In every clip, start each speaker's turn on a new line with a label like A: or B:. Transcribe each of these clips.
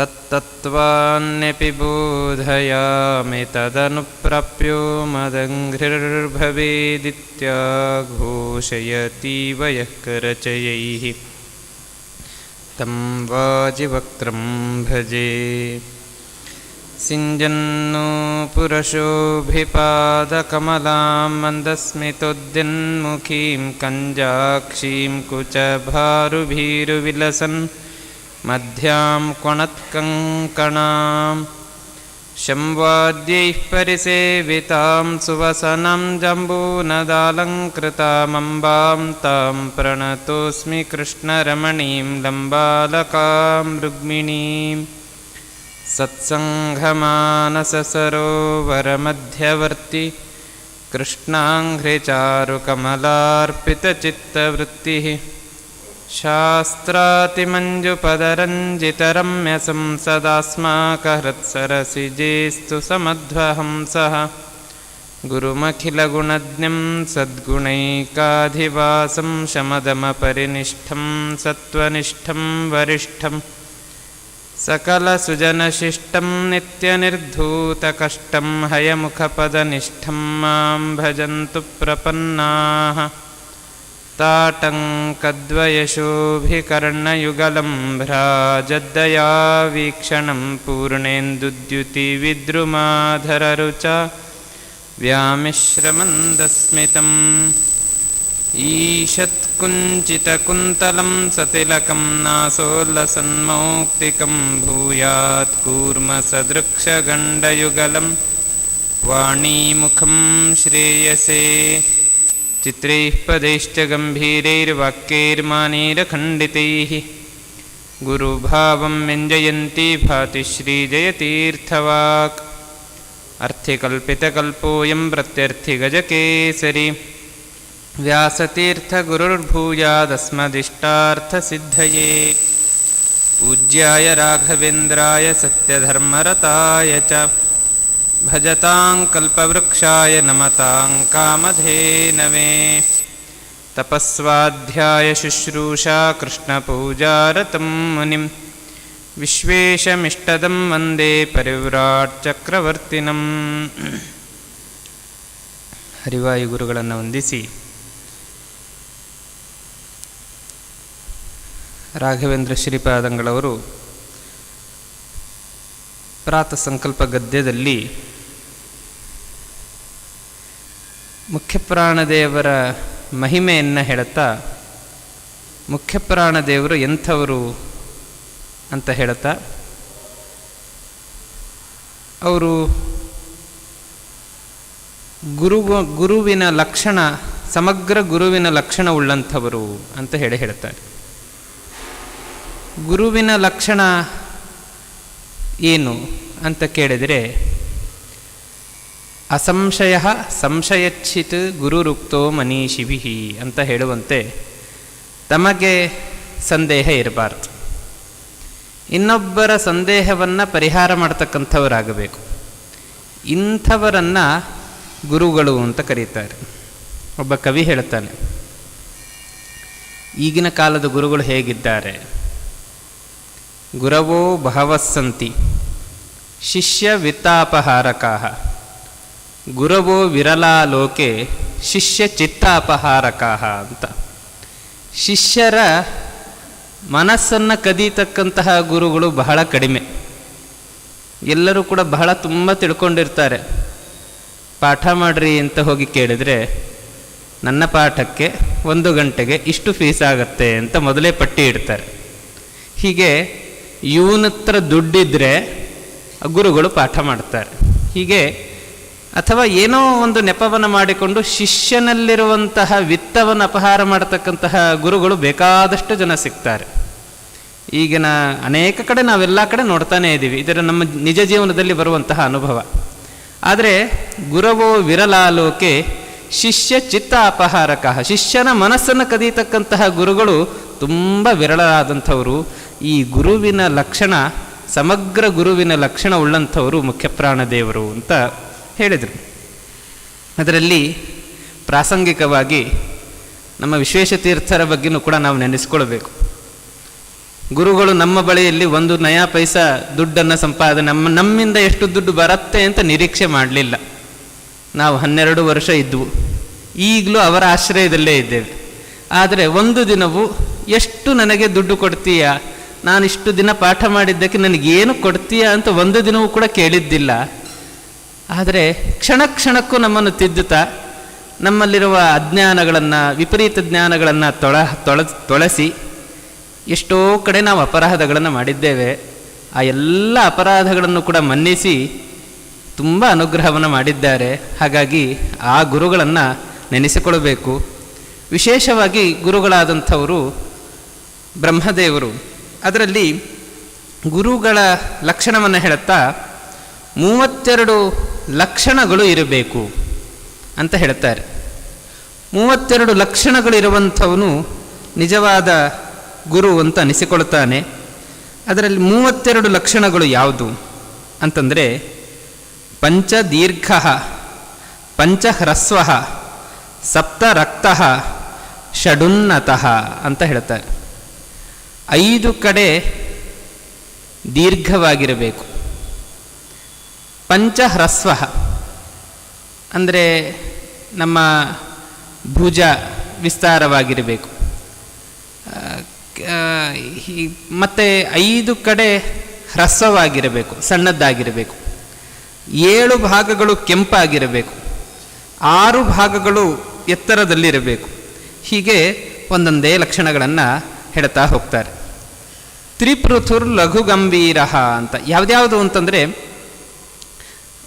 A: तत्तत्त्वान्यपि बोधयामि तदनुप्राप्यो मदङ्घ्रिर्भवेदित्याघोषयतीव यः करचयैः तं वाजिवक्त्रं भजे। सिञ्जन्नो पुरशोभिपादकमलां मन्दस्मितोद्यन्मुखीं कञ्जाक्षीं कुचभारुभीरुविलसन् मध्यां क्वणत्कङ्कणां शंवाद्यैः परिसेवितां सुवसनं जम्बूनदालङ्कृतामम्बां तां प्रणतोऽस्मि कृष्णरमणीं लम्बालकां रुक्मिणीम्। सत्सङ्घमानससरोवरमध्यवर्ति कृष्णाङ्घ्रिचारुकमलार्पितचित्तवृत्तिः शास्त्रातिमञ्जुपदरञ्जितरम्यसंसदास्माकहृत्सरसिजेस्तु समध्वहंसः। गुरुमखिलगुणज्ञं सद्गुणैकाधिवासं शमदमपरिनिष्ठं सत्त्वनिष्ठं वरिष्ठम् सकलसुजनशिष्टं नित्यनिर्धूतकष्टं हयमुखपदनिष्ठं मां भजन्तु प्रपन्नाः ताटङ्कद्वयशोभिकर्णयुगलं भ्राजद्दया वीक्षणं पूर्णेन्दुद्युतिविद्रुमाधररुचा व्यामिश्रमन्दस्मितम्। ईषत्कुञ्चितकुन्तलं सतिलकं नासोल्लसन्मौक्तिकं भूयात् कूर्मसदृक्षगण्डयुगलं वाणीमुखं श्रेयसे चित्रैः पदैश्च गम्भीरैर्वाक्यैर्मानीरखण्डितैः गुरुभावं व्यञ्जयन्ती भाति श्रीजयतीर्थवाक्। अर्थिकल्पितकल्पोऽयं प्रत्यर्थिगजकेसरी। व्यासतीर्थगुरुर्भूयादस्मदिष्टार्थसिद्धये। पूज्याय राघवेन्द्राय सत्यधर्मरताय च भजतां कल्पवृक्षाय नमतां कामधेनवे तपस्वाध्यायशुश्रूषा कृष्णपूजारतं मुनिं विश्वेशमिष्टदं वन्दे ಪರಿವ್ರಾಟ್ಚಕ್ರವರ್ತಿನಂ ಹರಿವಾಯು ಗುರುಗಳನ್ನು ವಂದಿಸಿ ರಾಘವೇಂದ್ರ ಶ್ರೀಪಾದಂಗಳವರು ಪ್ರಾತ ಸಂಕಲ್ಪ ಗದ್ಯದಲ್ಲಿ ಮುಖ್ಯಪ್ರಾಣದೇವರ ಮಹಿಮೆಯನ್ನು ಹೇಳುತ್ತಾ ಮುಖ್ಯಪ್ರಾಣದೇವರು ಎಂಥವರು ಅಂತ ಹೇಳುತ್ತಾ ಅವರು ಗುರು ಗುರುವಿನ ಲಕ್ಷಣ, ಸಮಗ್ರ ಗುರುವಿನ ಲಕ್ಷಣವುಳ್ಳಂಥವರು ಅಂತ ಹೇಳಿ ಹೇಳ್ತಾರೆ. ಗುರುವಿನ ಲಕ್ಷಣ ಏನು ಅಂತ ಕೇಳಿದರೆ ಅಸಂಶಯ ಸಂಶಯಚ್ಛಿತ್ ಗುರುರುಕ್ತೋ ಮನೀಷಿಭಿ ಅಂತ ಹೇಳುವಂತೆ ತಮಗೆ ಸಂದೇಹ ಇರಬಾರ್ದು. ಇನ್ನೊಬ್ಬರ ಸಂದೇಹವನ್ನು ಪರಿಹಾರ ಮಾಡ್ತಕ್ಕಂಥವರಾಗಬೇಕು. ಇಂಥವರನ್ನು ಗುರುಗಳು ಅಂತ ಕರೀತಾರೆ. ಒಬ್ಬ ಕವಿ ಹೇಳ್ತಾನೆ, ಈಗಿನ ಕಾಲದ ಗುರುಗಳು ಹೇಗಿದ್ದಾರೆ? ಗುರವೋ ಬಹವಸ್ಸಂತಿ ಶಿಷ್ಯ ವಿತ್ತಾಪಹಾರಕಾ ಗುರವೋ ವಿರಲಾ ಲೋಕೆ ಶಿಷ್ಯ ಚಿತ್ತಾಪಹಾರಕಾ ಅಂತ. ಶಿಷ್ಯರ ಮನಸ್ಸನ್ನು ಕದೀತಕ್ಕಂತಹ ಗುರುಗಳು ಬಹಳ ಕಡಿಮೆ. ಎಲ್ಲರೂ ಕೂಡ ಬಹಳ ತುಂಬ ತಿಳ್ಕೊಂಡಿರ್ತಾರೆ. ಪಾಠ ಮಾಡ್ರಿ ಅಂತ ಹೋಗಿ ಕೇಳಿದರೆ, ನನ್ನ ಪಾಠಕ್ಕೆ ಒಂದು ಗಂಟೆಗೆ ಇಷ್ಟು ಫೀಸ್ ಆಗುತ್ತೆ ಅಂತ ಮೊದಲೇ ಪಟ್ಟಿ ಇಡ್ತಾರೆ. ಹೀಗೆ ಇವನತ್ರ ದುಡ್ಡಿದ್ರೆ ಗುರುಗಳು ಪಾಠ ಮಾಡ್ತಾರೆ. ಹೀಗೆ ಅಥವಾ ಏನೋ ಒಂದು ನೆಪವನ್ನು ಮಾಡಿಕೊಂಡು ಶಿಷ್ಯನಲ್ಲಿರುವಂತಹ ವಿತ್ತವನ್ನು ಅಪಹಾರ ಮಾಡತಕ್ಕಂತಹ ಗುರುಗಳು ಬೇಕಾದಷ್ಟು ಜನ ಸಿಗ್ತಾರೆ. ಈಗಿನ ಅನೇಕ ಕಡೆ ನಾವೆಲ್ಲ ಕಡೆ ನೋಡ್ತಾನೇ ಇದ್ದೀವಿ. ಇದರ ನಮ್ಮ ನಿಜ ಜೀವನದಲ್ಲಿ ಬರುವಂತಹ ಅನುಭವ. ಆದರೆ ಗುರವೋ ವಿರಲಾಲೋಕೆ ಶಿಷ್ಯ ಚಿತ್ತ ಅಪಹಾರಕ. ಶಿಷ್ಯನ ಮನಸ್ಸನ್ನು ಕದೀತಕ್ಕಂತಹ ಗುರುಗಳು ತುಂಬ ವಿರಳರಾದಂಥವರು. ಈ ಗುರುವಿನ ಲಕ್ಷಣ, ಸಮಗ್ರ ಗುರುವಿನ ಲಕ್ಷಣ ಉಳ್ಳಂಥವರು ಮುಖ್ಯಪ್ರಾಣದೇವರು ಅಂತ ಹೇಳಿದರು. ಅದರಲ್ಲಿ ಪ್ರಾಸಂಗಿಕವಾಗಿ ನಮ್ಮ ವಿಶ್ವೇಶತೀರ್ಥರ ಬಗ್ಗೆನೂ ಕೂಡ ನಾವು ನೆನೆಸ್ಕೊಳ್ಬೇಕು. ಗುರುಗಳು ನಮ್ಮ ಬಳಿಯಲ್ಲಿ ಒಂದು ನಯಾ ಪೈಸಾ ದುಡ್ಡನ್ನು ಸಂಪಾದನೆ, ನಮ್ಮ, ನಮ್ಮಿಂದ ಎಷ್ಟು ದುಡ್ಡು ಬರುತ್ತೆ ಅಂತ ನಿರೀಕ್ಷೆ ಮಾಡಲಿಲ್ಲ. ನಾವು ಹನ್ನೆರಡು ವರ್ಷ ಇದ್ದವು ಈಗಲೂ ಅವರ ಆಶ್ರಯದಲ್ಲೇ ಇದ್ದೇವೆ. ಆದರೆ ಒಂದು ದಿನವೂ ಎಷ್ಟು ನನಗೆ ದುಡ್ಡು ಕೊಡ್ತೀಯಾ? ನಾನು ಇಷ್ಟು ದಿನ ಪಾಠ ಮಾಡಿದ್ದಕ್ಕೆ ನನಗೇನು ಕೊಡ್ತೀಯಾ ಅಂತ ಒಂದು ದಿನವೂ ಕೂಡ ಕೇಳಿದ್ದಿಲ್ಲ. ಆದರೆ ಕ್ಷಣ ಕ್ಷಣಕ್ಕೂ ನಮ್ಮನ್ನು ತಿದ್ದುತ್ತಾ ನಮ್ಮಲ್ಲಿರುವ ಅಜ್ಞಾನಗಳನ್ನು, ವಿಪರೀತ ಜ್ಞಾನಗಳನ್ನು ತೊಳ ತೊಳ, ತೊಳಸಿ ಎಷ್ಟೋ ಕಡೆ ನಾವು ಅಪರಾಧಗಳನ್ನು ಮಾಡಿದ್ದೇವೆ. ಆ ಎಲ್ಲ ಅಪರಾಧಗಳನ್ನು ಕೂಡ ಮನ್ನಿಸಿ ತುಂಬ ಅನುಗ್ರಹವನ್ನು ಮಾಡಿದ್ದಾರೆ. ಹಾಗಾಗಿ ಆ ಗುರುಗಳನ್ನು ನೆನೆಸಿಕೊಳ್ಳಬೇಕು. ವಿಶೇಷವಾಗಿ ಗುರುಗಳಾದಂಥವರು ಬ್ರಹ್ಮದೇವರು. ಅದರಲ್ಲಿ ಗುರುಗಳ ಲಕ್ಷಣವನ್ನು ಹೇಳುತ್ತಾ, ಮೂವತ್ತೆರಡು ಲಕ್ಷಣಗಳು ಇರಬೇಕು ಅಂತ ಹೇಳ್ತಾರೆ. ಮೂವತ್ತೆರಡು ಲಕ್ಷಣಗಳು ಇರುವಂಥವನು ನಿಜವಾದ ಗುರು ಅಂತ ಅನಿಸಿಕೊಳ್ತಾನೆ ಅದರಲ್ಲಿ ಮೂವತ್ತೆರಡು ಲಕ್ಷಣಗಳು ಯಾವುದು ಅಂತಂದರೆ ಪಂಚ ದೀರ್ಘ, ಪಂಚ ಹ್ರಸ್ವ, ಸಪ್ತ ರಕ್ತ, ಷಡುನ್ನತಃ ಅಂತ ಹೇಳ್ತಾರೆ. ಐದು ಕಡೆ ದೀರ್ಘವಾಗಿರಬೇಕು. ಪಂಚಹ್ರಸ್ವ. ಅಂದರೆ ನಮ್ಮ ಭುಜ ವಿಸ್ತಾರವಾಗಿರಬೇಕು. ಮತ್ತು ಐದು ಕಡೆ ಹ್ರಸ್ವವಾಗಿರಬೇಕು, ಸಣ್ಣದ್ದಾಗಿರಬೇಕು. ಏಳು ಭಾಗಗಳು ಕೆಂಪಾಗಿರಬೇಕು. ಆರು ಭಾಗಗಳು ಎತ್ತರದಲ್ಲಿರಬೇಕು. ಹೀಗೆ ಒಂದೊಂದೇ ಲಕ್ಷಣಗಳನ್ನು ಹೇಳ್ತಾ ಹೋಗ್ತಾರೆ. ತ್ರಿಪೃಥುರ್ ಲಘು ಗಂಭೀರ ಅಂತ. ಯಾವುದ್ಯಾವುದು ಅಂತಂದರೆ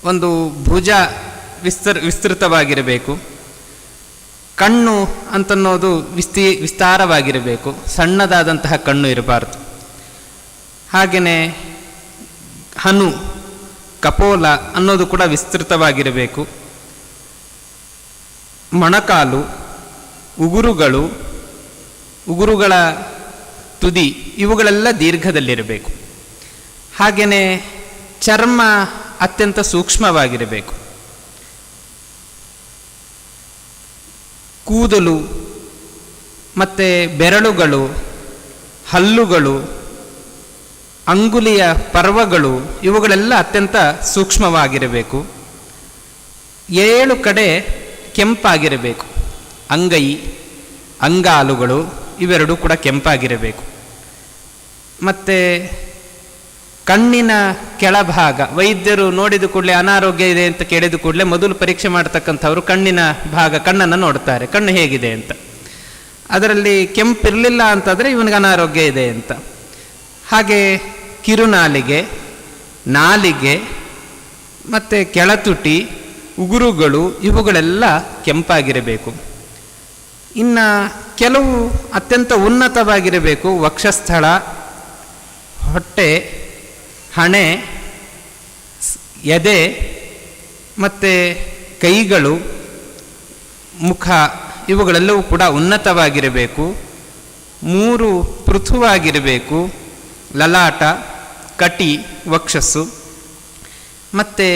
A: ಒಂದು ಭುಜ ವಿಸ್ತರ್, ವಿಸ್ತೃತವಾಗಿರಬೇಕು. ಕಣ್ಣು ಅಂತನ್ನೋದು ವಿಸ್ತೀ, ವಿಸ್ತಾರವಾಗಿರಬೇಕು. ಸಣ್ಣದಾದಂತಹ ಕಣ್ಣು ಇರಬಾರ್ದು. ಹಾಗೆಯೇ ಹನು, ಕಪೋಲ ಅನ್ನೋದು ಕೂಡ ವಿಸ್ತೃತವಾಗಿರಬೇಕು. ಮೊಣಕಾಲು, ಉಗುರುಗಳು, ಉಗುರುಗಳ ತುದಿ ಇವುಗಳೆಲ್ಲ ದೀರ್ಘದಲ್ಲಿರಬೇಕು. ಹಾಗೆಯೇ ಚರ್ಮ ಅತ್ಯಂತ ಸೂಕ್ಷ್ಮವಾಗಿರಬೇಕು. ಕೂದಲು ಮತ್ತು ಬೆರಳುಗಳು, ಹಲ್ಲುಗಳು, ಅಂಗುಲಿಯ ಪರ್ವಗಳು ಇವುಗಳೆಲ್ಲ ಅತ್ಯಂತ ಸೂಕ್ಷ್ಮವಾಗಿರಬೇಕು. ಏಳು ಕಡೆ ಕೆಂಪಾಗಿರಬೇಕು. ಅಂಗೈ, ಅಂಗಾಲುಗಳು ಇವೆರಡೂ ಕೂಡ ಕೆಂಪಾಗಿರಬೇಕು. ಮತ್ತು ಕಣ್ಣಿನ ಕೆಳಭಾಗ, ವೈದ್ಯರು ನೋಡಿದ ಕೂಡಲೇ ಅನಾರೋಗ್ಯ ಇದೆ ಅಂತ ಕೇಳಿದ ಕೂಡಲೇ ಮೊದಲು ಪರೀಕ್ಷೆ ಮಾಡ್ತಕ್ಕಂಥವ್ರು ಕಣ್ಣಿನ ಭಾಗ, ಕಣ್ಣನ್ನು ನೋಡ್ತಾರೆ. ಕಣ್ಣು ಹೇಗಿದೆ ಅಂತ. ಅದರಲ್ಲಿ ಕೆಂಪಿರಲಿಲ್ಲ ಅಂತಂದರೆ ಇವನಿಗೆ ಅನಾರೋಗ್ಯ ಇದೆ ಅಂತ. ಹಾಗೆ ಕಿರುನಾಲಿಗೆ, ನಾಲಿಗೆ, ಮತ್ತು ಕೆಳತುಟಿ, ಉಗುರುಗಳು ಇವುಗಳೆಲ್ಲ ಕೆಂಪಾಗಿರಬೇಕು. ಇನ್ನು ಕೆಲವು ಅತ್ಯಂತ ಉನ್ನತವಾಗಿರಬೇಕು ವಕ್ಷಸ್ಥಳ, ಹೊಟ್ಟೆ ಹಣೆ, ಎದೆ ಮತ್ತು ಕೈಗಳು, ಮುಖ ಇವುಗಳೆಲ್ಲವೂ ಕೂಡ ಉನ್ನತವಾಗಿರಬೇಕು. ಮೂರು ಪೃಥುವಾಗಿರಬೇಕು. ಲಲಾಟ, ಕಟಿ, ವಕ್ಷಸ್ಸು. ಮತ್ತು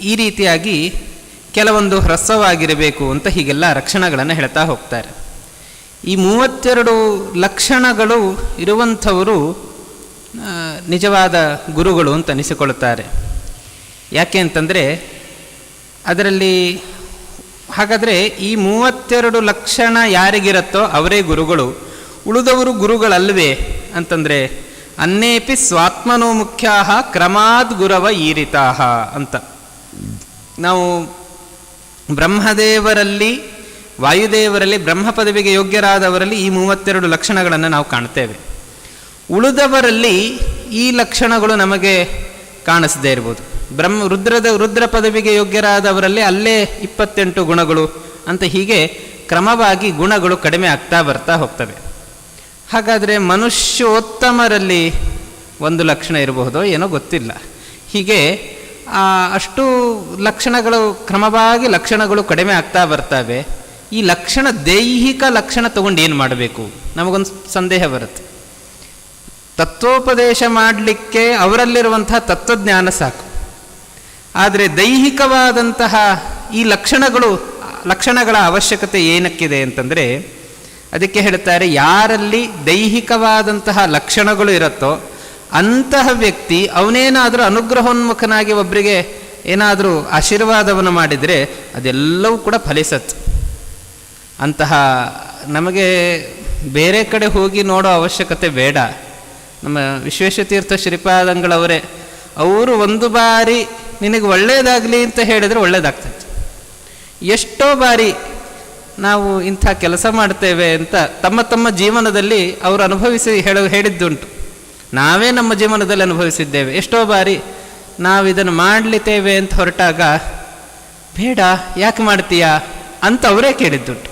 A: ಈ ರೀತಿಯಾಗಿ ಕೆಲವೊಂದು ಹ್ರಸ್ವವಾಗಿರಬೇಕು ಅಂತ ಹೀಗೆಲ್ಲ ರಕ್ಷಣಗಳನ್ನು ಹೇಳ್ತಾ ಹೋಗ್ತಾರೆ. ಈ ಮೂವತ್ತೆರಡು ಲಕ್ಷಣಗಳು ಇರುವಂಥವರು ನಿಜವಾದ ಗುರುಗಳು ಅಂತ ಅನಿಸಿಕೊಳ್ಳುತ್ತಾರೆ. ಯಾಕೆ ಅಂತಂದರೆ, ಅದರಲ್ಲಿ ಹಾಗಾದರೆ ಈ ಮೂವತ್ತೆರಡು ಲಕ್ಷಣ ಯಾರಿಗಿರುತ್ತೋ ಅವರೇ ಗುರುಗಳು. ಉಳಿದವರು ಗುರುಗಳಲ್ವೇ ಅಂತಂದರೆ, ಅನ್ನೇಪಿ ಸ್ವಾತ್ಮನೋ ಮುಖ್ಯಾಹ ಕ್ರಮಾದ್ ಗುರವ ಈರಿತಾ ಅಂತ. ನಾವು ಬ್ರಹ್ಮದೇವರಲ್ಲಿ, ವಾಯುದೇವರಲ್ಲಿ ಬ್ರಹ್ಮ ಪದವಿಗೆ ಯೋಗ್ಯರಾದವರಲ್ಲಿ ಈ ಮೂವತ್ತೆರಡು ಲಕ್ಷಣಗಳನ್ನು ನಾವು ಕಾಣ್ತೇವೆ. ಉಳಿದವರಲ್ಲಿ ಈ ಲಕ್ಷಣಗಳು ನಮಗೆ ಕಾಣಿಸದೇ ಇರ್ಬೋದು. ಬ್ರಹ್ಮ, ರುದ್ರದ, ರುದ್ರ ಪದವಿಗೆ ಯೋಗ್ಯರಾದವರಲ್ಲಿ ಅಲ್ಲೇ ಇಪ್ಪತ್ತೆಂಟು ಗುಣಗಳು ಅಂತ ಹೀಗೆ ಕ್ರಮವಾಗಿ ಗುಣಗಳು ಕಡಿಮೆ ಆಗ್ತಾ ಬರ್ತಾ ಹೋಗ್ತವೆ. ಹಾಗಾದರೆ ಮನುಷ್ಯೋತ್ತಮರಲ್ಲಿ ಒಂದು ಲಕ್ಷಣ ಇರಬಹುದೋ ಏನೋ ಗೊತ್ತಿಲ್ಲ. ಹೀಗೆ ಅಷ್ಟು ಲಕ್ಷಣಗಳು, ಕ್ರಮವಾಗಿ ಲಕ್ಷಣಗಳು ಕಡಿಮೆ ಆಗ್ತಾ ಬರ್ತವೆ. ಈ ಲಕ್ಷಣ ದೈಹಿಕ ಲಕ್ಷಣ ತಗೊಂಡು ಏನು ಮಾಡಬೇಕು? ನಮಗೊಂದು ಸಂದೇಹ ಬರುತ್ತೆ. ತತ್ವೋಪದೇಶ ಮಾಡಲಿಕ್ಕೆ ಅವರಲ್ಲಿರುವಂತಹ ತತ್ವಜ್ಞಾನ ಸಾಕು. ಆದರೆ ದೈಹಿಕವಾದಂತಹ ಈ ಲಕ್ಷಣಗಳು, ಲಕ್ಷಣಗಳ ಅವಶ್ಯಕತೆ ಏನಕ್ಕಿದೆ ಅಂತಂದರೆ, ಅದಕ್ಕೆ ಹೇಳ್ತಾರೆ, ಯಾರಲ್ಲಿ ದೈಹಿಕವಾದಂತಹ ಲಕ್ಷಣಗಳು ಇರುತ್ತೋ ಅಂತಹ ವ್ಯಕ್ತಿ ಅವನೇನಾದರೂ ಅನುಗ್ರಹೋನ್ಮುಖನಾಗಿ ಒಬ್ಬರಿಗೆ ಏನಾದರೂ ಆಶೀರ್ವಾದವನ್ನು ಮಾಡಿದರೆ ಅದೆಲ್ಲವೂ ಕೂಡ ಫಲಿಸತ್ತು ಅಂತಹ ನಮಗೆ ಬೇರೆ ಕಡೆ ಹೋಗಿ ನೋಡೋ ಅವಶ್ಯಕತೆ ಬೇಡ. ನಮ್ಮ ವಿಶ್ವೇಶತೀರ್ಥ ಶ್ರೀಪಾದಂಗಳವರೇ, ಅವರು ಒಂದು ಬಾರಿ ನಿನಗೆ ಒಳ್ಳೆಯದಾಗಲಿ ಅಂತ ಹೇಳಿದರೆ ಒಳ್ಳೆಯದಾಗ್ತದೆ ಎಷ್ಟೋ ಬಾರಿ ನಾವು ಇಂಥ ಕೆಲಸ ಮಾಡ್ತೇವೆ ಅಂತ ತಮ್ಮ ತಮ್ಮ ಜೀವನದಲ್ಲಿ ಅವರು ಅನುಭವಿಸಿ ಹೇಳ, ಹೇಳಿದ್ದುಂಟು. ನಾವೇ ನಮ್ಮ ಜೀವನದಲ್ಲಿ ಅನುಭವಿಸಿದ್ದೇವೆ. ಎಷ್ಟೋ ಬಾರಿ ನಾವು ಇದನ್ನು ಮಾಡಲಿದ್ದೇವೆ ಅಂತ ಹೊರಟಾಗ, ಬೇಡ, ಯಾಕೆ ಮಾಡ್ತೀಯಾ ಅಂತ ಅವರೇ ಕೇಳಿದ್ದುಂಟು.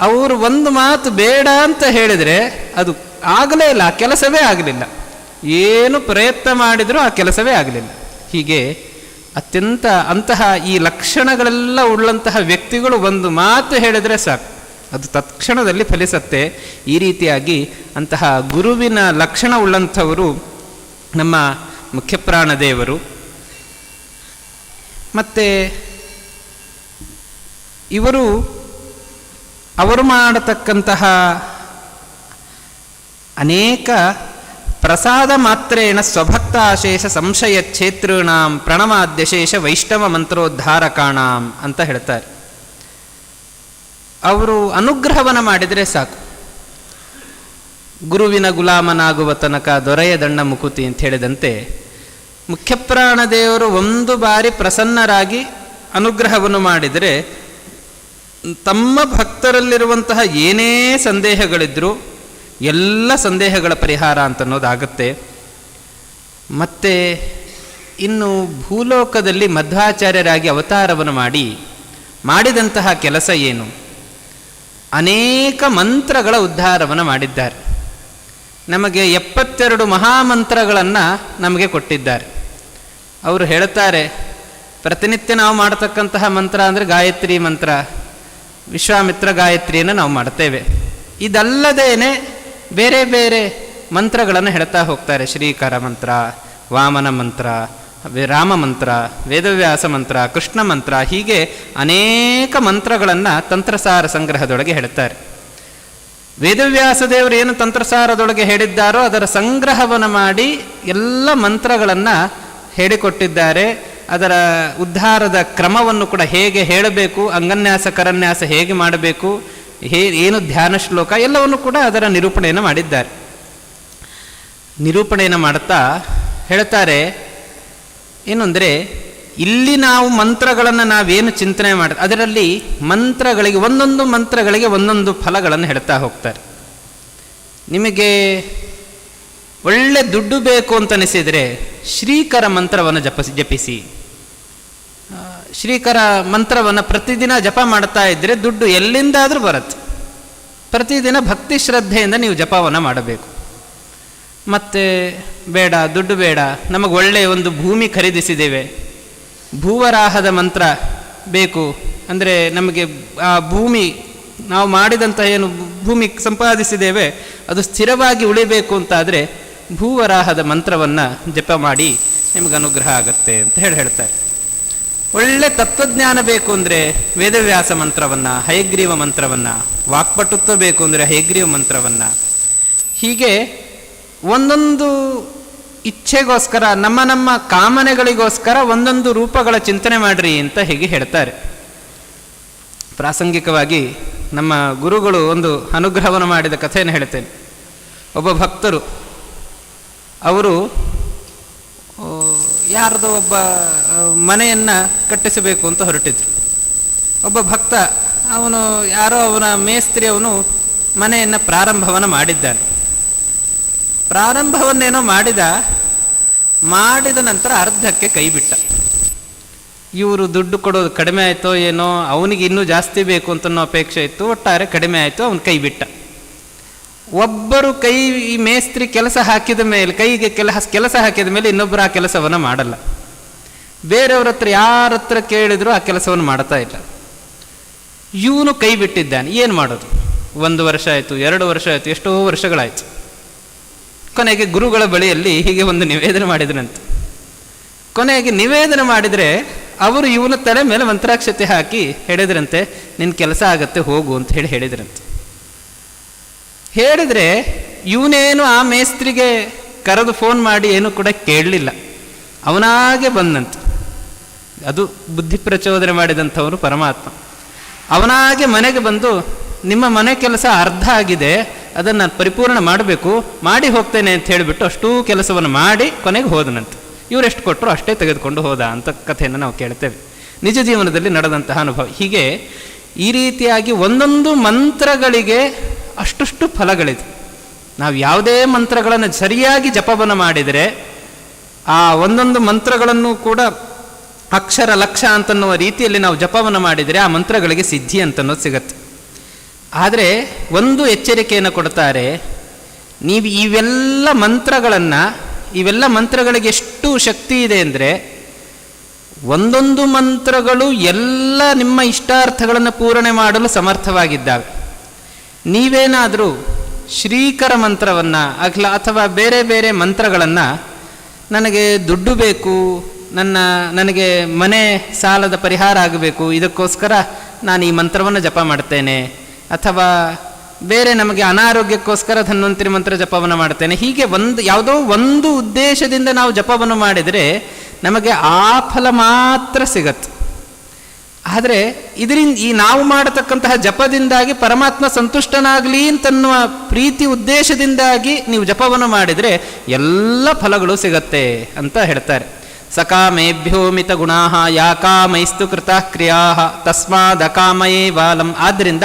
A: ಅವರು ಒಂದು ಮಾತು ಬೇಡ ಅಂತ ಹೇಳಿದರೆ ಅದು ಆಗಲೇ ಇಲ್ಲ, ಆ ಕೆಲಸವೇ ಆಗಲಿಲ್ಲ. ಏನು ಪ್ರಯತ್ನ ಮಾಡಿದರೂ ಆ ಕೆಲಸವೇ ಆಗಲಿಲ್ಲ. ಹೀಗೆ ಅತ್ಯಂತ ಅಂತಹ ಈ ಲಕ್ಷಣಗಳೆಲ್ಲ ಉಳ್ಳಂತಹ ವ್ಯಕ್ತಿಗಳು ಒಂದು ಮಾತು ಹೇಳಿದರೆ ಸಾಕು. ಅದು ತತ್ಕ್ಷಣದಲ್ಲಿ ಫಲಿಸತ್ತೆ. ಈ ರೀತಿಯಾಗಿ ಅಂತಹ ಗುರುವಿನ ಲಕ್ಷಣ ಉಳ್ಳಂಥವರು ನಮ್ಮ ಮುಖ್ಯಪ್ರಾಣ ದೇವರು. ಮತ್ತು ಇವರು ಅವರು ಮಾಡತಕ್ಕಂತಹ ಅನೇಕ ಪ್ರಸಾದ ಮಾತ್ರೇಣ ಸ್ವಭಕ್ತಾಶೇಷ ಸಂಶಯ ಕ್ಷೇತೃಣಾಂ ಪ್ರಣವಾದ್ಯಶೇಷ ವೈಷ್ಣವ ಮಂತ್ರೋದ್ಧಾರಕಾಣಾಂ ಅಂತ ಹೇಳ್ತಾರೆ. ಅವರು ಅನುಗ್ರಹವನ್ನು ಮಾಡಿದರೆ ಸಾಕು. ಗುರುವಿನ ಗುಲಾಮನಾಗುವ ತನಕ ದೊರೆಯ ದಣ್ಣ ಮುಕುತಿ ಅಂತ ಹೇಳಿದಂತೆ ಮುಖ್ಯಪ್ರಾಣದೇವರು ಒಂದು ಬಾರಿ ಪ್ರಸನ್ನರಾಗಿ ಅನುಗ್ರಹವನ್ನು ಮಾಡಿದರೆ ತಮ್ಮ ಭಕ್ತರಲ್ಲಿರುವಂತಹ ಏನೇ ಸಂದೇಹಗಳಿದ್ರೂ ಎಲ್ಲ ಸಂದೇಹಗಳ ಪರಿಹಾರ ಅಂತ ಅನ್ನೋದಾಗುತ್ತೆ ಮತ್ತು ಇನ್ನು ಭೂಲೋಕದಲ್ಲಿ ಮಧ್ವಾಚಾರ್ಯರಾಗಿ ಅವತಾರವನ್ನು ಮಾಡಿ, ಮಾಡಿದಂತಹ ಕೆಲಸ ಏನು? ಅನೇಕ ಮಂತ್ರಗಳ ಉದ್ಧಾರವನ್ನು ಮಾಡಿದ್ದಾರೆ. ನಮಗೆ ಎಪ್ಪತ್ತೆರಡು ಮಹಾಮಂತ್ರಗಳನ್ನು ನಮಗೆ ಕೊಟ್ಟಿದ್ದಾರೆ. ಅವರು ಹೇಳ್ತಾರೆ, ಪ್ರತಿನಿತ್ಯ ನಾವು ಮಾಡತಕ್ಕಂತಹ ಮಂತ್ರ ಅಂದರೆ ಗಾಯತ್ರಿ ಮಂತ್ರ, ವಿಶ್ವಾಮಿತ್ರ ಗಾಯತ್ರಿಯನ್ನು ನಾವು ಮಾಡ್ತೇವೆ. ಇದಲ್ಲದೇನೆ ಬೇರೆ ಬೇರೆ ಮಂತ್ರಗಳನ್ನು ಹೇಳ್ತಾ ಹೋಗ್ತಾರೆ. ಶ್ರೀಕರ ಮಂತ್ರ, ವಾಮನ ಮಂತ್ರ ರಾಮ ಮಂತ್ರ, ವೇದವ್ಯಾಸ ಮಂತ್ರ, ಕೃಷ್ಣ ಮಂತ್ರ, ಹೀಗೆ ಅನೇಕ ಮಂತ್ರಗಳನ್ನು ತಂತ್ರಸಾರ ಸಂಗ್ರಹದೊಳಗೆ ಹೇಳ್ತಾರೆ. ವೇದವ್ಯಾಸ ದೇವರು ಏನು ತಂತ್ರಸಾರದೊಳಗೆ ಹೇಳಿದ್ದಾರೋ ಅದರ ಸಂಗ್ರಹವನ್ನು ಮಾಡಿ ಎಲ್ಲ ಮಂತ್ರಗಳನ್ನು ಹೇಳಿಕೊಟ್ಟಿದ್ದಾರೆ. ಅದರ ಉದ್ಧಾರದ ಕ್ರಮವನ್ನು ಕೂಡ ಹೇಗೆ ಹೇಳಬೇಕು, ಅಂಗನ್ಯಾಸ, ಕರನ್ಯಾಸ ಹೇಗೆ ಮಾಡಬೇಕು ಹೇ, ಏನು ಧ್ಯಾನ ಶ್ಲೋಕ ಎಲ್ಲವನ್ನು ಕೂಡ ಅದರ ನಿರೂಪಣೆಯನ್ನು ಮಾಡಿದ್ದಾರೆ. ನಿರೂಪಣೆಯನ್ನು ಮಾಡ್ತಾ ಹೇಳ್ತಾರೆ ಏನು ಅಂದರೆ ಇಲ್ಲಿ ನಾವು ಮಂತ್ರಗಳನ್ನು ನಾವೇನು ಚಿಂತನೆ ಮಾಡ, ಅದರಲ್ಲಿ ಮಂತ್ರಗಳಿಗೆ, ಒಂದೊಂದು ಮಂತ್ರಗಳಿಗೆ ಒಂದೊಂದು ಫಲಗಳನ್ನು ಹೇಳ್ತಾ ಹೋಗ್ತಾರೆ. ನಿಮಗೆ ಒಳ್ಳೆ ದುಡ್ಡು ಬೇಕು ಅಂತ ಅನಿಸಿದರೆ ಶ್ರೀಕರ ಮಂತ್ರವನ್ನು ಜಪಿಸಿ ಜಪಿಸಿ. ಶ್ರೀಕರ ಮಂತ್ರವನ್ನು ಪ್ರತಿದಿನ ಜಪ ಮಾಡ್ತಾ ಇದ್ದರೆ ದುಡ್ಡು ಎಲ್ಲಿಂದಾದರೂ ಬರುತ್ತೆ. ಪ್ರತಿದಿನ ಭಕ್ತಿ ಶ್ರದ್ಧೆಯಿಂದ ನೀವು ಜಪವನ್ನು ಮಾಡಬೇಕು. ಮತ್ತು ಬೇಡ, ದುಡ್ಡು ಬೇಡ, ನಮಗೆ ಒಳ್ಳೆಯ ಒಂದು ಭೂಮಿ ಖರೀದಿಸಿದ್ದೇವೆ. ಭೂವರಾಹದ ಮಂತ್ರ ಬೇಕು ಅಂದರೆ ನಮಗೆ ಆ ಭೂಮಿ, ನಾವು ಮಾಡಿದಂಥ ಏನು ಭೂಮಿ ಸಂಪಾದಿಸಿದ್ದೇವೆ, ಅದು ಸ್ಥಿರವಾಗಿ ಉಳಿಬೇಕು ಅಂತಾದರೆ ಭೂವರಾಹದ ಮಂತ್ರವನ್ನು ಜಪ ಮಾಡಿ ನಿಮಗೆ ಅನುಗ್ರಹ ಆಗುತ್ತೆ ಅಂತ ಹೇಳಿ ಹೇಳ್ತಾರೆ. ಒಳ್ಳೆ ತತ್ವಜ್ಞಾನ ಬೇಕು ಅಂದರೆ ವೇದವ್ಯಾಸ ಮಂತ್ರವನ್ನು, ಹಯಗ್ರೀವ ಮಂತ್ರವನ್ನು, ವಾಕ್ಪಟುತ್ವ ಬೇಕು ಅಂದರೆ ಹಯಗ್ರೀವ ಮಂತ್ರವನ್ನು. ಹೀಗೆ ಒಂದೊಂದು ಇಚ್ಛೆಗೋಸ್ಕರ, ನಮ್ಮ ನಮ್ಮ ಕಾಮನೆಗಳಿಗೋಸ್ಕರ ಒಂದೊಂದು ರೂಪಗಳ ಚಿಂತನೆ ಮಾಡ್ರಿ ಅಂತ ಹೀಗೆ ಹೇಳ್ತಾರೆ. ಪ್ರಾಸಂಗಿಕವಾಗಿ ನಮ್ಮ ಗುರುಗಳು ಒಂದು ಅನುಗ್ರಹವನ್ನು ಮಾಡಿದ ಕಥೆಯನ್ನು ಹೇಳ್ತೇನೆ. ಒಬ್ಬ ಭಕ್ತರು, ಅವರು ಯಾರ್ದೋ ಒಬ್ಬ ಮನೆಯನ್ನು ಕಟ್ಟಿಸಬೇಕು ಅಂತ ಹೊರಟಿದ್ರು. ಒಬ್ಬ ಭಕ್ತ, ಅವನು ಯಾರೋ ಅವನ ಮೇಸ್ತ್ರಿ ಅವನು ಮನೆಯನ್ನು ಪ್ರಾರಂಭವನ್ನು ಮಾಡಿದ್ದಾನೆ. ಪ್ರಾರಂಭವನ್ನೇನೋ ಮಾಡಿದ ಮಾಡಿದ ನಂತರ ಅರ್ಧಕ್ಕೆ ಕೈ ಬಿಟ್ಟ ಇವರು ದುಡ್ಡು ಕೊಡೋದು ಕಡಿಮೆ ಆಯಿತೋ ಏನೋ, ಅವನಿಗೆ ಇನ್ನೂ ಜಾಸ್ತಿ ಬೇಕು ಅಂತನೋ ಅಪೇಕ್ಷೆ ಇತ್ತು, ಒಟ್ಟಾರೆ ಕಡಿಮೆ ಆಯಿತು, ಅವನು ಕೈ ಬಿಟ್ಟ ಒಬ್ಬರು ಕೈ, ಈ ಮೇಸ್ತ್ರಿ ಕೆಲಸ ಹಾಕಿದ ಮೇಲೆ, ಕೈಗೆ ಕೆಲಸ ಕೆಲಸ ಹಾಕಿದ ಮೇಲೆ ಇನ್ನೊಬ್ಬರು ಆ ಕೆಲಸವನ್ನು ಮಾಡಲ್ಲ. ಬೇರೆಯವ್ರ ಹತ್ರ ಯಾರ ಹತ್ರ ಕೇಳಿದ್ರು ಆ ಕೆಲಸವನ್ನು ಮಾಡ್ತಾ ಇಲ್ಲ. ಇವನು ಕೈ ಬಿಟ್ಟಿದ್ದಾನೆ. ಏನು ಮಾಡೋದು? ಒಂದು ವರ್ಷ ಆಯಿತು, ಎರಡು ವರ್ಷ ಆಯಿತು, ಎಷ್ಟೋ ವರ್ಷಗಳಾಯಿತು. ಕೊನೆಗೆ ಗುರುಗಳ ಬಳಿಯಲ್ಲಿ ಹೀಗೆ ಒಂದು ನಿವೇದನೆ ಮಾಡಿದ್ರಂತೆ. ಕೊನೆಗೆ ನಿವೇದನೆ ಮಾಡಿದರೆ ಅವರು ಇವನ ತಲೆ ಮೇಲೆ ಮಂತ್ರಾಕ್ಷತೆ ಹಾಕಿ ಹೇಳಿದ್ರಂತೆ ನಿನ್ನ ಕೆಲಸ ಆಗತ್ತೆ, ಹೋಗು ಅಂತ ಹೇಳಿ ಹೇಳಿದ್ರಂತೆ. ಹೇಳಿದರೆ ಇವನೇನು ಆ ಮೇಸ್ತ್ರಿಗೆ ಕರೆದು ಫೋನ್ ಮಾಡಿ ಏನು ಕೂಡ ಕೇಳಲಿಲ್ಲ. ಅವನಾಗೆ ಬಂದಂತ. ಅದು ಬುದ್ಧಿ ಪ್ರಚೋದನೆ ಮಾಡಿದಂಥವನು ಪರಮಾತ್ಮ. ಅವನಾಗೆ ಮನೆಗೆ ಬಂದು, ನಿಮ್ಮ ಮನೆ ಕೆಲಸ ಅರ್ಧ ಆಗಿದೆ, ಅದನ್ನು ನಾನು ಪರಿಪೂರ್ಣ ಮಾಡಬೇಕು, ಮಾಡಿ ಹೋಗ್ತೇನೆ ಅಂತ ಹೇಳಿಬಿಟ್ಟು ಅಷ್ಟೂ ಕೆಲಸವನ್ನು ಮಾಡಿ ಕೊನೆಗೆ ಹೋದನಂತೆ. ಇವರೆಷ್ಟು ಕೊಟ್ಟರು ಅಷ್ಟೇ ತೆಗೆದುಕೊಂಡು ಹೋದ ಅಂತ ಕಥೆಯನ್ನು ನಾವು ಕೇಳ್ತೇವೆ. ನಿಜ ಜೀವನದಲ್ಲಿ ನಡೆದಂತಹ ಅನುಭವ. ಹೀಗೆ ಈ ರೀತಿಯಾಗಿ ಒಂದೊಂದು ಮಂತ್ರಗಳಿಗೆ ಅಷ್ಟಷ್ಟು ಫಲಗಳಿದೆ. ನಾವು ಯಾವುದೇ ಮಂತ್ರಗಳನ್ನು ಸರಿಯಾಗಿ ಜಪವನ್ನು ಮಾಡಿದರೆ, ಆ ಒಂದೊಂದು ಮಂತ್ರಗಳನ್ನು ಕೂಡ ಅಕ್ಷರ ಲಕ್ಷ ಅಂತನ್ನುವ ರೀತಿಯಲ್ಲಿ ನಾವು ಜಪವನ್ನು ಮಾಡಿದರೆ ಆ ಮಂತ್ರಗಳಿಗೆ ಸಿದ್ಧಿ ಅಂತನ್ನೋದು ಸಿಗತ್ತೆ. ಆದರೆ ಒಂದು ಎಚ್ಚರಿಕೆಯನ್ನು ಕೊಡ್ತಾರೆ, ನೀವು ಇವೆಲ್ಲ ಮಂತ್ರಗಳನ್ನು, ಇವೆಲ್ಲ ಮಂತ್ರಗಳಿಗೆ ಎಷ್ಟು ಶಕ್ತಿ ಇದೆ ಅಂದರೆ ಒಂದೊಂದು ಮಂತ್ರಗಳು ಎಲ್ಲ ನಿಮ್ಮ ಇಷ್ಟಾರ್ಥಗಳನ್ನು ಪೂರಣೆ ಮಾಡಲು ಸಮರ್ಥವಾಗಿದ್ದಾವೆ. ನೀವೇನಾದರೂ ಶ್ರೀಕರ ಮಂತ್ರವನ್ನು, ಅಗ್ಲ ಅಥವಾ ಬೇರೆ ಬೇರೆ ಮಂತ್ರಗಳನ್ನು, ನನಗೆ ದುಡ್ಡು ಬೇಕು ನನ್ನ, ನನಗೆ ಮನೆ ಸಾಲದ ಪರಿಹಾರ ಆಗಬೇಕು. ಇದಕ್ಕೋಸ್ಕರ ನಾನು ಈ ಮಂತ್ರವನ್ನು ಜಪ ಮಾಡ್ತೇನೆ. ಅಥವಾ ಬೇರೆ ನಮಗೆ ಅನಾರೋಗ್ಯಕ್ಕೋಸ್ಕರ ಧನ್ವಂತರಿ ಮಂತ್ರ ಜಪವನ್ನು ಮಾಡ್ತೇನೆ. ಹೀಗೆ ಒಂದು, ಯಾವುದೋ ಒಂದು ಉದ್ದೇಶದಿಂದ ನಾವು ಜಪವನ್ನು ಮಾಡಿದರೆ ನಮಗೆ ಆ ಫಲ ಮಾತ್ರ ಸಿಗತ್ತೆ. ಆದರೆ ಇದರಿಂದ, ಈ ನಾವು ಮಾಡತಕ್ಕಂತಹ ಜಪದಿಂದಾಗಿ ಪರಮಾತ್ಮ ಸಂತುಷ್ಟನಾಗಲಿ ಅಂತನ್ನುವ ಪ್ರೀತಿ ಉದ್ದೇಶದಿಂದಾಗಿ ನೀವು ಜಪವನ್ನು ಮಾಡಿದರೆ ಎಲ್ಲ ಫಲಗಳು ಸಿಗತ್ತೆ ಅಂತ ಹೇಳ್ತಾರೆ. ಸಕಾಮೇಭ್ಯೋ ಮಿತ ಗುಣಾ ಯಾಕಾಮೈಸ್ತು ಕೃತ ಕ್ರಿಯಾ ತಸ್ಮಾದಕಾಮಯೇ ವಾಲಂ ಆದ್ದರಿಂದ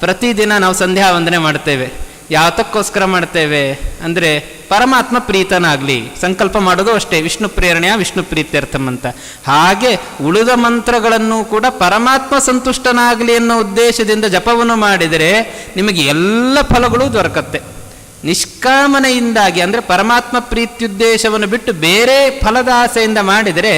A: ಪ್ರತಿದಿನ ನಾವು ಸಂಧ್ಯಾ ವಂದನೆ ಮಾಡ್ತೇವೆ. ಯಾತಕ್ಕೋಸ್ಕರ ಮಾಡ್ತೇವೆ? ಅಂದರೆ ಪರಮಾತ್ಮ ಪ್ರೀತನಾಗಲಿ. ಸಂಕಲ್ಪ ಮಾಡೋದು ಅಷ್ಟೇ. ವಿಷ್ಣು ಪ್ರೇರಣೆಯ ವಿಷ್ಣು ಪ್ರೀತ್ಯರ್ಥಂ ಅಂತ. ಹಾಗೆ ಉಳಿದ ಮಂತ್ರಗಳನ್ನು ಕೂಡ ಪರಮಾತ್ಮ ಸಂತುಷ್ಟನಾಗಲಿ ಅನ್ನೋ ಉದ್ದೇಶದಿಂದ ಜಪವನ್ನು ಮಾಡಿದರೆ ನಿಮಗೆ ಎಲ್ಲ ಫಲಗಳು ದೊರಕತ್ತೆ. ನಿಷ್ಕಾಮನೆಯಿಂದಾಗಿ, ಅಂದರೆ ಪರಮಾತ್ಮ ಪ್ರೀತ್ಯುದ್ದೇಶವನ್ನು ಬಿಟ್ಟು ಬೇರೆ ಫಲದ ಆಸೆಯಿಂದ ಮಾಡಿದರೆ,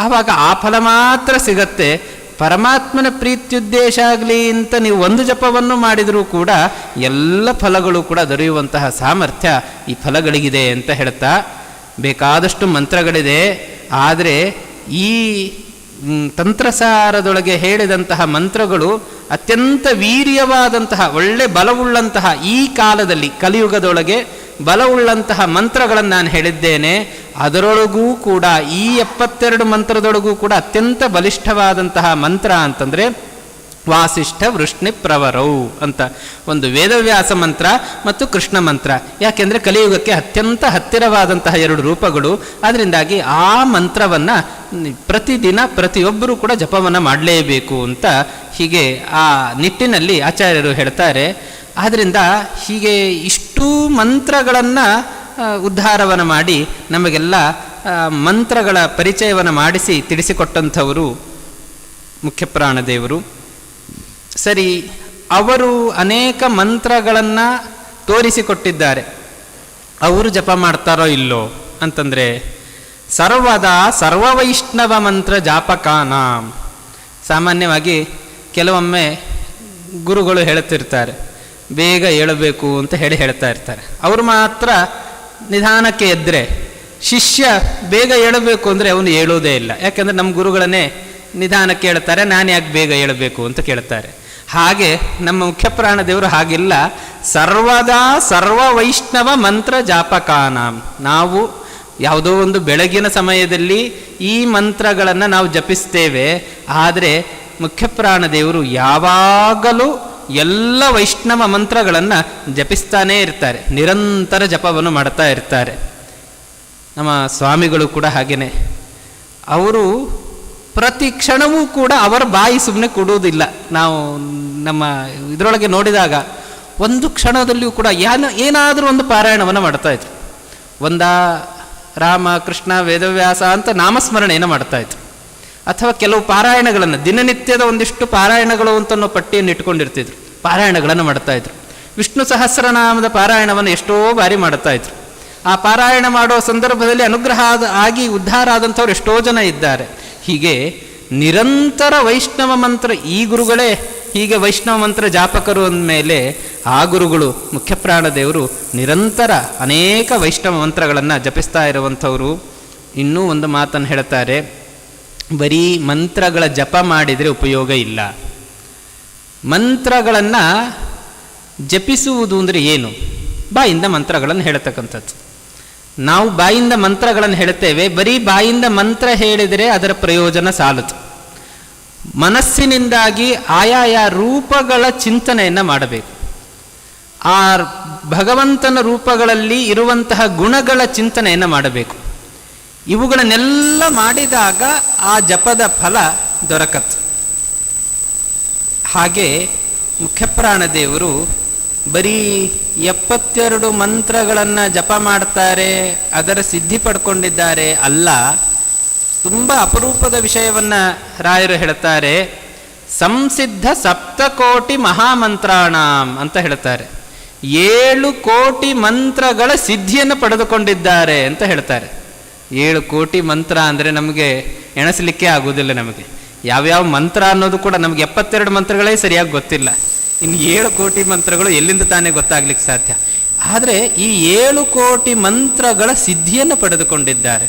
A: ಆವಾಗ ಆ ಫಲ ಮಾತ್ರ ಸಿಗತ್ತೆ. ಪರಮಾತ್ಮನ ಪ್ರೀತ್ಯುದ್ದೇಶ ಆಗಲಿ ಅಂತ ನೀವು ಒಂದು ಜಪವನ್ನು ಮಾಡಿದರೂ ಕೂಡ ಎಲ್ಲ ಫಲಗಳು ಕೂಡ ದೊರೆಯುವಂತಹ ಸಾಮರ್ಥ್ಯ ಈ ಫಲಗಳಿಗಿದೆ ಅಂತ ಹೇಳ್ತಾ ಬೇಕಾದಷ್ಟು ಮಂತ್ರಗಳಿದೆ. ಆದರೆ ಈ ತಂತ್ರಸಾರದೊಳಗೆ ಹೇಳಿದಂತಹ ಮಂತ್ರಗಳು ಅತ್ಯಂತ ವೀರ್ಯವಾದಂತಹ, ಒಳ್ಳೆ ಬಲವುಳ್ಳಂತಹ ಈ ಕಾಲದಲ್ಲಿ, ಕಲಿಯುಗದೊಳಗೆ ಬಲವುಳ್ಳಂತಹ ಮಂತ್ರಗಳನ್ನು ನಾನು ಹೇಳಿದ್ದೇನೆ. ಅದರೊಳಗೂ ಕೂಡ, ಈ ಎಪ್ಪತ್ತೆರಡು ಮಂತ್ರದೊಳಗೂ ಕೂಡ ಅತ್ಯಂತ ಬಲಿಷ್ಠವಾದಂತಹ ಮಂತ್ರ ಅಂತಂದರೆ, ವಾಸಿಷ್ಠ ವೃಷ್ಣಿ ಪ್ರವರೌ ಅಂತ ಒಂದು ವೇದವ್ಯಾಸ ಮಂತ್ರ ಮತ್ತು ಕೃಷ್ಣ ಮಂತ್ರ. ಯಾಕೆಂದರೆ ಕಲಿಯುಗಕ್ಕೆ ಅತ್ಯಂತ ಹತ್ತಿರವಾದಂತಹ ಎರಡು ರೂಪಗಳು. ಅದರಿಂದಾಗಿ ಆ ಮಂತ್ರವನ್ನು ಪ್ರತಿದಿನ ಪ್ರತಿಯೊಬ್ಬರೂ ಕೂಡ ಜಪವನ್ನು ಮಾಡಲೇಬೇಕು ಅಂತ ಹೀಗೆ ಆ ನಿಟ್ಟಿನಲ್ಲಿ ಆಚಾರ್ಯರು ಹೇಳ್ತಾರೆ. ಆದ್ದರಿಂದ ಹೀಗೆ ಇಷ್ಟೂ ಮಂತ್ರಗಳನ್ನು ಉದ್ಧಾರವನ್ನು ಮಾಡಿ ನಮಗೆಲ್ಲ ಮಂತ್ರಗಳ ಪರಿಚಯವನ್ನು ಮಾಡಿಸಿ ತಿಳಿಸಿಕೊಟ್ಟಂಥವರು ಮುಖ್ಯಪ್ರಾಣದೇವರು ಸರಿ, ಅವರು ಅನೇಕ ಮಂತ್ರಗಳನ್ನು ತೋರಿಸಿಕೊಟ್ಟಿದ್ದಾರೆ. ಅವರು ಜಪ ಮಾಡ್ತಾರೋ ಇಲ್ಲೋ ಅಂತಂದರೆ, ಸರ್ವದಾ ಸರ್ವವೈಷ್ಣವ ಮಂತ್ರ ಜಾಪಕಾನ. ಸಾಮಾನ್ಯವಾಗಿ ಕೆಲವೊಮ್ಮೆ ಗುರುಗಳು ಹೇಳುತ್ತಿರ್ತಾರೆ, ಬೇಗ ಹೇಳಬೇಕು ಅಂತ ಹೇಳಿ ಹೇಳ್ತಾ ಇರ್ತಾರೆ. ಅವರು ಮಾತ್ರ ನಿಧಾನಕ್ಕೆ ಎದ್ದರೆ ಶಿಷ್ಯ ಬೇಗ ಹೇಳಬೇಕು ಅಂದರೆ ಅವನು ಹೇಳೋದೇ ಇಲ್ಲ. ಯಾಕೆಂದರೆ ನಮ್ಮ ಗುರುಗಳನ್ನೇ ನಿಧಾನಕ್ಕೆ ಹೇಳ್ತಾರೆ ನಾನು ಯಾಕೆ ಬೇಗ ಹೇಳಬೇಕು ಅಂತ ಕೇಳ್ತಾರೆ. ಹಾಗೆ ನಮ್ಮ ಮುಖ್ಯಪ್ರಾಣ ದೇವರು ಹಾಗಿಲ್ಲ. ಸರ್ವದಾ ಸರ್ವ ವೈಷ್ಣವ ಮಂತ್ರ ಜಾಪಕಾನ. ನಾವು ಯಾವುದೋ ಒಂದು ಬೆಳಗಿನ ಸಮಯದಲ್ಲಿ ಈ ಮಂತ್ರಗಳನ್ನು ನಾವು ಜಪಿಸ್ತೇವೆ. ಆದರೆ ಮುಖ್ಯಪ್ರಾಣ ದೇವರು ಯಾವಾಗಲೂ ಎಲ್ಲ ವೈಷ್ಣವ ಮಂತ್ರಗಳನ್ನು ಜಪಿಸ್ತಾನೇ ಇರ್ತಾರೆ. ನಿರಂತರ ಜಪವನ್ನು ಮಾಡ್ತಾ ಇರ್ತಾರೆ. ನಮ್ಮ ಸ್ವಾಮಿಗಳು ಕೂಡ ಹಾಗೆಯೇ ಅವರು ಪ್ರತಿ ಕ್ಷಣವೂ ಕೂಡ ಅವರ ಬಾಯಿ ಸುಮ್ಮನೆ ಕೊಡುವುದಿಲ್ಲ. ನಾವು ನಮ್ಮ ಇದರೊಳಗೆ ನೋಡಿದಾಗ ಒಂದು ಕ್ಷಣದಲ್ಲಿಯೂ ಕೂಡ ಯಾನ ಏನಾದರೂ ಒಂದು ಪಾರಾಯಣವನ್ನು ಮಾಡ್ತಾ ಇತ್ತು ಒಂದ ರಾಮ ಕೃಷ್ಣ ವೇದವ್ಯಾಸ ಅಂತ ನಾಮಸ್ಮರಣೆಯನ್ನು ಮಾಡ್ತಾ ಇದ್ರು. ಅಥವಾ ಕೆಲವು ಪಾರಾಯಣಗಳನ್ನು, ದಿನನಿತ್ಯದ ಒಂದಿಷ್ಟು ಪಾರಾಯಣಗಳು ಅಂತ ಪಟ್ಟಿಯನ್ನು ಇಟ್ಕೊಂಡಿರ್ತಿದ್ರು, ಪಾರಾಯಣಗಳನ್ನು ಮಾಡ್ತಾ ಇದ್ರು. ವಿಷ್ಣು ಸಹಸ್ರನಾಮದ ಪಾರಾಯಣವನ್ನು ಎಷ್ಟೋ ಬಾರಿ ಮಾಡ್ತಾ ಇದ್ರು. ಆ ಪಾರಾಯಣ ಮಾಡೋ ಸಂದರ್ಭದಲ್ಲಿ ಅನುಗ್ರಹ ಆಗಿ ಉದ್ಧಾರ ಆದಂಥವ್ರು ಎಷ್ಟೋ ಜನ ಇದ್ದಾರೆ. ಹೀಗೆ ನಿರಂತರ ವೈಷ್ಣವ ಮಂತ್ರ ಈ ಗುರುಗಳೇ, ಹೀಗೆ ವೈಷ್ಣವ ಮಂತ್ರ ಜಾಪಕರು ಅಂದಮೇಲೆ ಆ ಗುರುಗಳು ಮುಖ್ಯಪ್ರಾಣ ದೇವರು, ನಿರಂತರ ಅನೇಕ ವೈಷ್ಣವ ಮಂತ್ರಗಳನ್ನು ಜಪಿಸ್ತಾ ಇರುವಂಥವರು. ಇನ್ನೂ ಒಂದು ಮಾತನ್ನು ಹೇಳ್ತಾರೆ ಬರೀ ಮಂತ್ರಗಳ ಜಪ ಮಾಡಿದರೆ ಉಪಯೋಗ ಇಲ್ಲ. ಮಂತ್ರಗಳನ್ನು ಜಪಿಸುವುದು ಅಂದರೆ ಏನು? ಬಾಯಿಂದ ಮಂತ್ರಗಳನ್ನು ಹೇಳತಕ್ಕಂಥದ್ದು. ನಾವು ಬಾಯಿಂದ ಮಂತ್ರಗಳನ್ನು ಹೇಳ್ತೇವೆ ಬರೀ ಬಾಯಿಂದ ಮಂತ್ರ ಹೇಳಿದರೆ ಅದರ ಪ್ರಯೋಜನ ಸಾಲದು. ಮನಸ್ಸಿನಿಂದಾಗಿ ಆಯಾಯ ರೂಪಗಳ ಚಿಂತನೆಯನ್ನು ಮಾಡಬೇಕು. ಆ ಭಗವಂತನ ರೂಪಗಳಲ್ಲಿ ಇರುವಂತಹ ಗುಣಗಳ ಚಿಂತನೆಯನ್ನು ಮಾಡಬೇಕು. ಇವುಗಳನ್ನೆಲ್ಲ ಮಾಡಿದಾಗ ಆ ಜಪದ ಫಲ ದೊರಕತ್ತು. ಹಾಗೆ ಮುಖ್ಯಪ್ರಾಣದೇವರು ಬರೀ ಎಪ್ಪತ್ತೆರಡು ಮಂತ್ರಗಳನ್ನು ಜಪ ಮಾಡ್ತಾರೆ, ಅದರ ಸಿದ್ಧಿ ಪಡ್ಕೊಂಡಿದ್ದಾರೆ ಅಲ್ಲ, ತುಂಬ ಅಪರೂಪದ ವಿಷಯವನ್ನು ರಾಯರು ಹೇಳ್ತಾರೆ. ಸಂಸಿದ್ಧ ಸಪ್ತಕೋಟಿ ಮಹಾಮಂತ್ರಾಣಾಂ ಅಂತ ಹೇಳ್ತಾರೆ. ಏಳು ಕೋಟಿ ಮಂತ್ರಗಳ ಸಿದ್ಧಿಯನ್ನು ಪಡೆದುಕೊಂಡಿದ್ದಾರೆ ಅಂತ ಹೇಳ್ತಾರೆ. ಏಳು ಕೋಟಿ ಮಂತ್ರ ಅಂದರೆ ನಮಗೆ ಎಣಸಲಿಕ್ಕೆ ಆಗೋದಿಲ್ಲ ನಮಗೆ. ಯಾವ್ಯಾವ ಮಂತ್ರ ಅನ್ನೋದು ಕೂಡ ನಮಗೆ ಎಪ್ಪತ್ತೆರಡು ಮಂತ್ರಗಳೇ ಸರಿಯಾಗಿ ಗೊತ್ತಿಲ್ಲ. ಇನ್ನು ಏಳು ಕೋಟಿ ಮಂತ್ರಗಳು ಎಲ್ಲಿಂದ ತಾನೇ ಗೊತ್ತಾಗ್ಲಿಕ್ಕೆ ಸಾಧ್ಯ? ಆದರೆ ಈ ಏಳು ಕೋಟಿ ಮಂತ್ರಗಳ ಸಿದ್ಧಿಯನ್ನು ಪಡೆದುಕೊಂಡಿದ್ದಾರೆ.